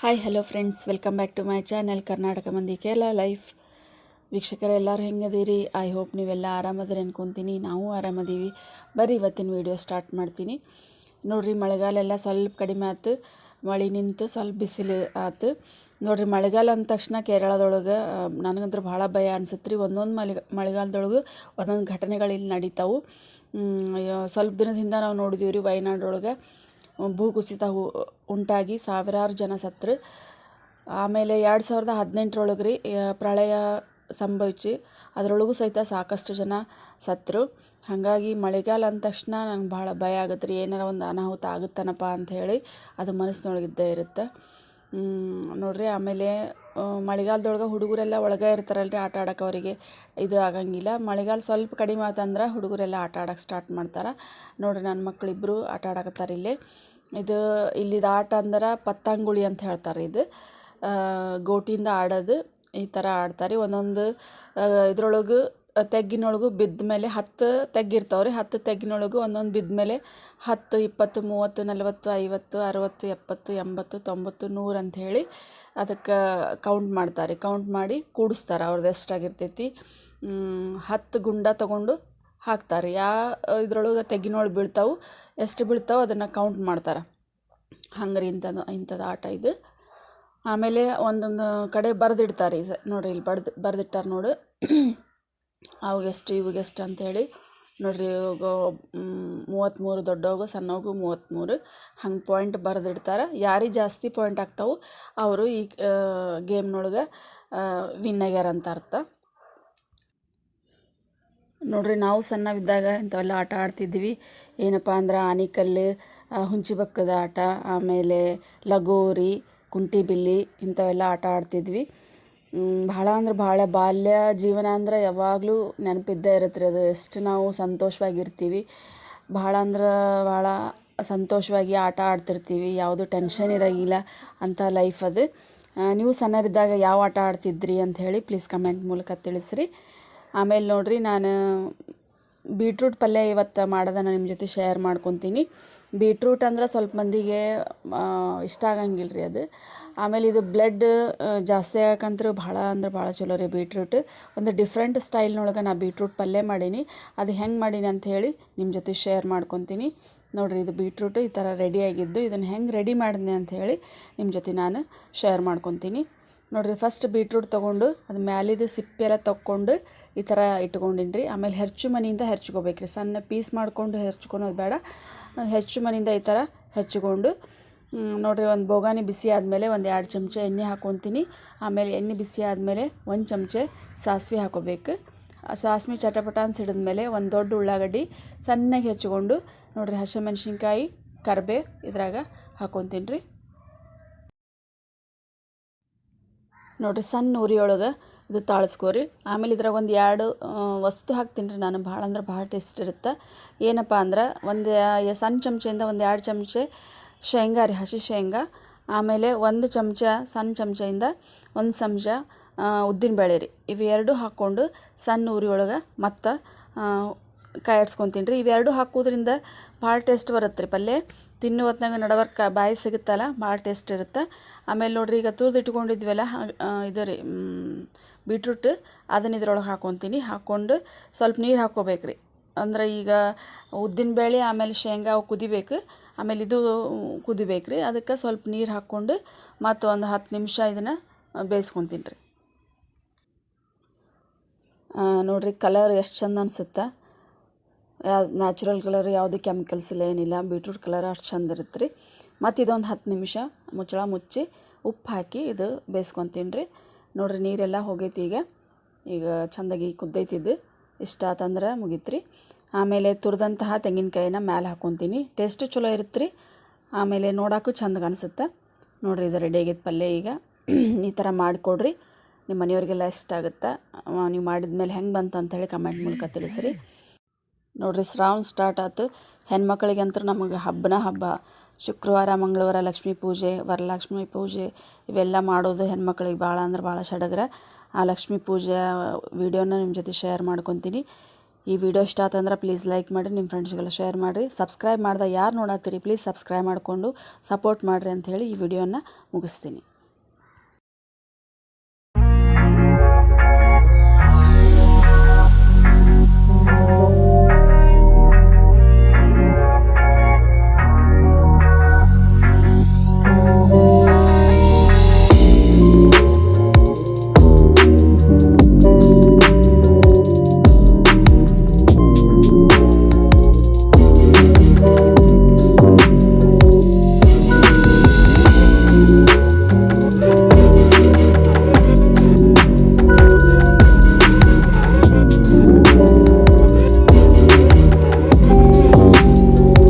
Hi hello friends welcome back to my channel Karnataka ಮಂದಿ Kerala life ವೀಕ್ಷಕರು, ಎಲ್ಲರೂ ಹೆಂಗದೀರಿ? I hope ನೀವೆಲ್ಲ ಆರಾಮದ್ರೆ ಅನ್ಕೊತೀನಿ. ನಾವು ಆರಾಮದೀವಿ. ಬರ್ರಿ, ಇವತ್ತಿನ ವೀಡಿಯೋ ಸ್ಟಾರ್ಟ್ ಮಾಡ್ತೀನಿ. ನೋಡ್ರಿ ಮಳೆಗಾಲ ಎಲ್ಲ ಸ್ವಲ್ಪ ಕಡಿಮೆ ಆಯ್ತು ಮಳೆ ನಿಂತು ಸ್ವಲ್ಪ ಬಿಸಿಲು ಆಯ್ತು ನೋಡ್ರಿ, ಮಳೆಗಾಲ ಅಂದ ತಕ್ಷಣ ಕೇರಳದೊಳಗೆ ನನಗಂತೂ ಭಾಳ ಭಯ ಅನ್ಸುತ್ತೆ ರೀ ಒಂದೊಂದು ಮಳೆ, ಮಳೆಗಾಲದೊಳಗೆ ಒಂದೊಂದು ಘಟನೆಗಳು ಇಲ್ಲಿ ನಡೀತಾವೆ. ಸ್ವಲ್ಪ ದಿನದಿಂದ ನಾವು ನೋಡಿದೀವಿ ರೀ ವಯನಾಡೊಳಗೆ ಭೂಕುಸಿತ ಉಂಟಾಗಿ ಸಾವಿರಾರು ಜನ ಸತ್ರು. ಆಮೇಲೆ ಎರಡು ಸಾವಿರದ ಹದಿನೆಂಟರೊಳಗೆ ರೀ ಪ್ರಳಯ ಸಂಭವಿಸಿ ಅದರೊಳಗೂ ಸಹಿತ ಸಾಕಷ್ಟು ಜನ ಸತ್ರು. ಹಾಗಾಗಿ ಮಳೆಗಾಲ ಅಂದ ತಕ್ಷಣ ನಂಗೆ ಭಾಳ ಭಯ ಆಗತ್ತೆ ರೀ ಏನಾರ ಒಂದು ಅನಾಹುತ ಆಗುತ್ತನಪ್ಪ ಅಂತ ಹೇಳಿ ಅದು ಮನಸ್ಸಿನೊಳಗಿದ್ದೇ ಇರುತ್ತೆ. ನೋಡ್ರಿ ಆಮೇಲೆ ಮಳೆಗಾಲದೊಳಗೆ ಹುಡುಗರೆಲ್ಲ ಒಳಗೆ ಇರ್ತಾರಲ್ಲ ರೀ ಆಟ ಆಡಕ್ಕೆ ಅವರಿಗೆ. ಇದು ಆಗಂಗಿಲ್ಲ. ಮಳೆಗಾಲ ಸ್ವಲ್ಪ ಕಡಿಮೆ ಆತಂದ್ರೆ ಹುಡುಗರೆಲ್ಲ ಆಟ ಆಡಕ್ಕೆ ಸ್ಟಾರ್ಟ್ ಮಾಡ್ತಾರೆ. ನೋಡಿರಿ ನನ್ನ ಮಕ್ಕಳಿಬ್ಬರು ಆಟ ಆಡಕತ್ತಾರೆ ಇಲ್ಲಿ. ಇದು ಇಲ್ಲಿದ ಆಟ ಅಂದ್ರೆ ಪತ್ತಂಗುಳಿ ಅಂತ ಹೇಳ್ತಾರೆ ಇದು. ಗೋಟಿಯಿಂದ ಆಡೋದು ಈ ಥರ ಆಡ್ತಾರೆ. ಒಂದೊಂದು ಇದ್ರೊಳಗೆ ತೆಗ್ಗಿನೊಳಗೂ ಬಿದ್ದ ಮೇಲೆ ಹತ್ತು ತೆಗ್ಗಿರ್ತಾವೆ ರೀ ಹತ್ತು ತೆಗ್ಗಿನೊಳಗೂ ಒಂದೊಂದು ಬಿದ್ದ ಮೇಲೆ ಹತ್ತು, ಇಪ್ಪತ್ತು, ಮೂವತ್ತು, ನಲವತ್ತು, ಐವತ್ತು, ಅರವತ್ತು, ಎಪ್ಪತ್ತು, ಎಂಬತ್ತು, ತೊಂಬತ್ತು, ನೂರು ಹೇಳಿ ಅದಕ್ಕೆ ಕೌಂಟ್ ಮಾಡ್ತಾರೆ. ಕೌಂಟ್ ಮಾಡಿ ಕೂಡಿಸ್ತಾರೆ ಅವ್ರದ್ದು ಎಷ್ಟಾಗಿರ್ತೈತಿ ಹತ್ತು ಗುಂಡ ತಗೊಂಡು ಹಾಕ್ತಾರೆ. ಯಾ, ಇದ್ರೊಳಗೆ ತೆಗ್ಗಿನೊಳಗೆ ಬೀಳ್ತಾವೆ, ಎಷ್ಟು ಬೀಳ್ತಾವೆ ಅದನ್ನು ಕೌಂಟ್ ಮಾಡ್ತಾರೆ. ಹಂಗ್ರಿ ಇಂಥದ್ದು ಇಂಥದ್ದು ಆಟ ಇದು. ಆಮೇಲೆ ಒಂದೊಂದು ಕಡೆ ಬರೆದಿಡ್ತಾರೆ. ನೋಡಿರಿ ಇಲ್ಲಿ ಬರ್ದು, ಬರೆದಿಟ್ಟಾರೆ ನೋಡು. ಅವಾಗೆಷ್ಟು ಇವಾಗೆಷ್ಟು ಅಂಥೇಳಿ ನೋಡಿರಿ ಇವಾಗ ಮೂವತ್ತ್ಮೂರು ದೊಡ್ಡವ್ಗೂ ಸಣ್ಣವ್ಗೂ ಮೂವತ್ತ್ಮೂರು ಹಂಗೆ ಪಾಯಿಂಟ್ ಬರೆದಿಡ್ತಾರೆ. ಯಾರಿಗೆ ಜಾಸ್ತಿ ಪಾಯಿಂಟ್ ಆಗ್ತಾವೆ ಅವರು ಈ ಗೇಮ್ನೊಳಗೆ ವಿನ್ ಆಗ್ಯಾರ ಅಂತ ಅರ್ಥ. ನೋಡ್ರಿ, ನಾವು ಸಣ್ಣವಿದ್ದಾಗ ಇಂಥವೆಲ್ಲ ಆಟ ಆಡ್ತಿದ್ವಿ. ಏನಪ್ಪ ಅಂದ್ರೆ ಆನಿಕಲ್ಲು ಹುಂಚಿಬಕ್ಕದ ಆಟ, ಆಮೇಲೆ ಲಗೋರಿ ಕುಂಟಿಬಿಲ್ಲಿ ಇಂಥವೆಲ್ಲ ಆಟ ಆಡ್ತಿದ್ವಿ. ಭಾಳ ಅಂದ್ರೆ ಭಾಳ ಬಾಲ್ಯ ಜೀವನ ಅಂದ್ರೆ ಯಾವಾಗಲೂ ನೆನಪಿದ್ದೇ ಇರುತ್ತೆ ರೀ ಅದು. ಎಷ್ಟು ನಾವು ಸಂತೋಷವಾಗಿರ್ತೀವಿ. ಭಾಳ ಅಂದ್ರೆ ಭಾಳ ಸಂತೋಷವಾಗಿ ಆಟ ಆಡ್ತಿರ್ತೀವಿ. ಯಾವುದು ಟೆನ್ಷನ್ ಇರೋಂಗಿಲ್ಲ ಅಂಥ ಲೈಫ್ ಅದು. ನೀವು ಸಣ್ಣರಿದ್ದಾಗ ಯಾವ ಆಟ ಆಡ್ತಿದ್ರಿ ಅಂತ ಹೇಳಿ ಪ್ಲೀಸ್ ಕಮೆಂಟ್ ಮೂಲಕ ತಿಳಿಸ್ರಿ. ಆಮೇಲೆ ನೋಡಿರಿ ನಾನು ಬೀಟ್ರೂಟ್ ಪಲ್ಯ ಇವತ್ತು ಮಾಡೋದನ್ನು ನಿಮ್ಮ ಜೊತೆ ಶೇರ್ ಮಾಡ್ಕೊತೀನಿ. ಬೀಟ್ರೂಟ್ ಅಂದ್ರೆ ಸ್ವಲ್ಪ ಮಂದಿಗೆ ಇಷ್ಟ ಆಗಂಗಿಲ್ಲ ರೀ ಅದು. ಆಮೇಲೆ ಇದು ಬ್ಲಡ್ ಜಾಸ್ತಿ ಆಗಕ್ಕಂತೂ ಭಾಳ ಅಂದ್ರೆ ಭಾಳ ಚಲೋ ರೀ ಬೀಟ್ರೂಟ್. ಒಂದು ಡಿಫ್ರೆಂಟ್ ಸ್ಟೈಲ್ನೊಳಗೆ ನಾ ಬೀಟ್ರೂಟ್ ಪಲ್ಯ ಮಾಡೀನಿ. ಅದು ಹೆಂಗೆ ಮಾಡೀನಿ ಅಂತ ಹೇಳಿ ನಿಮ್ಮ ಜೊತೆ ಶೇರ್ ಮಾಡ್ಕೊತೀನಿ. ನೋಡಿರಿ ಇದು ಬೀಟ್ರೂಟ್ ಈ ಥರ ರೆಡಿಯಾಗಿದ್ದು ಇದನ್ನು ಹೆಂಗೆ ರೆಡಿ ಮಾಡಿದೆ ಅಂತ ಹೇಳಿ ನಿಮ್ಮ ಜೊತೆ ನಾನು ಶೇರ್ ಮಾಡ್ಕೊತೀನಿ. ನೋಡಿರಿ ಫಸ್ಟ್ ಬೀಟ್ರೂಟ್ ತೊಗೊಂಡು, ಅದು ಮ್ಯಾಲಿದು ಸಿಪ್ಪೆಲ್ಲ ತೊಗೊಂಡು ಈ ಥರ ಇಟ್ಕೊಂಡಿನಿ ಆಮೇಲೆ ಹೆಚ್ಚು ಮನೆಯಿಂದ ಹೆರ್ಚ್ಕೋಬೇಕು ರೀ ಸಣ್ಣ ಪೀಸ್ ಮಾಡಿಕೊಂಡು ಹೆರ್ಚ್ಕೊಳೋದು ಬೇಡ. ಹೆಚ್ಚು ಮನೆಯಿಂದ ಈ ಥರ ಹೆಚ್ಚಿಕೊಂಡು ನೋಡಿರಿ, ಒಂದು ಬೋಗಾನಿ ಬಿಸಿ ಆದಮೇಲೆ ಒಂದು ಎರಡು ಚಮಚ ಎಣ್ಣೆ ಹಾಕೊತೀನಿ. ಆಮೇಲೆ ಎಣ್ಣೆ ಬಿಸಿ ಆದಮೇಲೆ ಒಂದು ಚಮಚ ಸಾಸಿವೆ ಹಾಕೋಬೇಕು. ಸಾಸಿವೆ ಚಟಪಟ ಅಂತ ಮೇಲೆ ಒಂದು ದೊಡ್ಡ ಉಳ್ಳಾಗಡ್ಡಿ ಸಣ್ಣಗೆ ಹೆಚ್ಕೊಂಡು, ನೋಡಿರಿ, ಹಸಿಮೆಣ್ಸಿನ್ಕಾಯಿ, ಕರ್ಬೇ ಇದ್ರಾಗ ಹಾಕ್ಕೊತೀನಿ ರೀ ನೋಡಿರಿ, ಸಣ್ಣ ಉರಿಯೊಳಗೆ ಇದು ತಾಳಿಸ್ಕೋರಿ. ಆಮೇಲೆ ಇದ್ರಾಗ ಒಂದು ಎರಡು ವಸ್ತು ಹಾಕ್ತೀನಿ ರೀ ನಾನು. ಭಾಳ ಅಂದ್ರೆ ಭಾಳ ಟೇಸ್ಟ್ ಇರುತ್ತೆ. ಏನಪ್ಪ ಅಂದ್ರೆ ಒಂದು ಸಣ್ಣ ಚಮಚೆಯಿಂದ ಒಂದು ಎರಡು ಚಮಚೆ ಶೇಂಗಾ ರೀ, ಹಸಿ ಶೇಂಗಾ. ಆಮೇಲೆ ಒಂದು ಚಮಚ ಸಣ್ಣ ಚಮಚೆಯಿಂದ ಒಂದು ಚಮಚ ಉದ್ದಿನಬೇಳೆ ರೀ. ಇವೆರಡು ಹಾಕ್ಕೊಂಡು ಸಣ್ಣ ಉರಿ ಒಳಗೆ ಮತ್ತು ಕಾಯಿಡ್ಸ್ಕೊತೀನಿ ರೀ. ಇವೆರಡು ಹಾಕೋದ್ರಿಂದ ಭಾಳ ಟೇಸ್ಟ್ ಬರುತ್ತೆ ರೀ ಪಲ್ಯ ತಿನ್ನೋ ಹೊತ್ನಾಗ ನಡವರ್ಕ ಬಾಯಿ ಸಿಗುತ್ತಲ್ಲ, ಭಾಳ ಟೇಸ್ಟ್ ಇರುತ್ತೆ. ಆಮೇಲೆ ನೋಡಿರಿ ಈಗ ತುರ್ದು ಇಟ್ಕೊಂಡಿದ್ವಲ್ಲ ಇದು ರೀ ಬೀಟ್ರೂಟ್, ಅದನ್ನ ಇದ್ರೊಳಗೆ ಹಾಕೊತೀನಿ. ಹಾಕ್ಕೊಂಡು ಸ್ವಲ್ಪ ನೀರು ಹಾಕ್ಕೋಬೇಕು ರೀ. ಅಂದ್ರೆ ಈಗ ಉದ್ದಿನಬೇಳೆ ಆಮೇಲೆ ಶೇಂಗಾ ಕುದಿಬೇಕು. ಆಮೇಲೆ ಇದು ಕುದಿಬೇಕು ರೀ. ಅದಕ್ಕೆ ಸ್ವಲ್ಪ ನೀರು ಹಾಕ್ಕೊಂಡು ಮತ್ತು ಒಂದು ಹತ್ತು ನಿಮಿಷ ಇದನ್ನು ಬೇಯಿಸ್ಕೊತೀನಿ ರೀ. ನೋಡಿರಿ, ಕಲರ್ ಎಷ್ಟು ಚಂದ ಅನ್ಸುತ್ತೆ. ನ್ಯಾಚುರಲ್ ಕಲರ್ ಯಾವುದೇ ಕೆಮಿಕಲ್ಸ್ ಇಲ್ಲ, ಏನಿಲ್ಲ ಬೀಟ್ರೂಟ್ ಕಲರ್ ಅಷ್ಟು ಚಂದ ಇರುತ್ತೆ ರೀ ಮತ್ತು ಇದೊಂದು ಹತ್ತು ನಿಮಿಷ ಮುಚ್ಚಳ ಮುಚ್ಚಿ ಉಪ್ಪು ಹಾಕಿ ಇದು ಬೇಯಿಸ್ಕೊತೀನಿ ರೀ ನೋಡಿರಿ ನೀರೆಲ್ಲ ಹೋಗೈತಿ ಈಗ. ಈಗ ಚೆಂದಾಗಿ ಕುದ್ದೈತಿದ್ದು ಇಷ್ಟ ಆತಂದ್ರೆ ಮುಗೀತು ರೀ ಆಮೇಲೆ ತುರಿದಂತಹ ತೆಂಗಿನಕಾಯಿನ ಮ್ಯಾಲೆ ಹಾಕ್ಕೊತೀನಿ ಟೇಸ್ಟು ಚಲೋ ಇರುತ್ತೆ ರೀ ಆಮೇಲೆ ನೋಡೋಕ್ಕೂ ಚಂದ ಕಾಣಿಸುತ್ತೆ. ನೋಡಿರಿ ಇದು ರೆಡಿ ಆಗಿದ್ದು ಪಲ್ಯ ಈಗ. ಈ ಥರ ಮಾಡಿಕೊಡ್ರಿ. ನಿಮ್ಮ ಮನೆಯವ್ರಿಗೆಲ್ಲ ಇಷ್ಟ ಆಗುತ್ತೆ? ನೀವು ಮಾಡಿದ ಮೇಲೆ ಹೆಂಗೆ ಬಂತು ಅಂಥೇಳಿ ಕಮೆಂಟ್ ಮೂಲಕ ತಿಳಿಸ್ರಿ. ನೋಡಿರಿ ಶ್ರಾವಣ ಸ್ಟಾರ್ಟ್ ಆಯ್ತು ಹೆಣ್ಮಕ್ಳಿಗಂತೂ ನಮಗೆ ಹಬ್ಬನ ಹಬ್ಬ. ಶುಕ್ರವಾರ, ಮಂಗಳವಾರ ಲಕ್ಷ್ಮಿ ಪೂಜೆ, ವರಲಕ್ಷ್ಮಿ ಪೂಜೆ ಇವೆಲ್ಲ ಮಾಡೋದು ಹೆಣ್ಮಕ್ಳಿಗೆ ಭಾಳ ಅಂದ್ರೆ ಭಾಳ ಸಡಗರ. ಆ ಲಕ್ಷ್ಮಿ ಪೂಜೆ ವೀಡಿಯೋನ ನಿಮ್ಮ ಜೊತೆ ಶೇರ್ ಮಾಡ್ಕೊತೀನಿ. ಈ ವಿಡಿಯೋ ಇಷ್ಟ ಆತಂದ್ರೆ ಪ್ಲೀಸ್ ಲೈಕ್ ಮಾಡಿ ನಿಮ್ಮ ಫ್ರೆಂಡ್ಸ್ಗೆಲ್ಲ ಶೇರ್ ಮಾಡಿರಿ ಸಬ್ಸ್ಕ್ರೈಬ್ ಮಾಡ್ದೆ ಯಾರು ನೋಡತ್ತೀರಿ ಪ್ಲೀಸ್ ಸಬ್ಸ್ಕ್ರೈಬ್ ಮಾಡಿಕೊಂಡು ಸಪೋರ್ಟ್ ಮಾಡಿರಿ ಅಂಥೇಳಿ ಈ ವಿಡಿಯೋನ ಮುಗಿಸ್ತೀನಿ.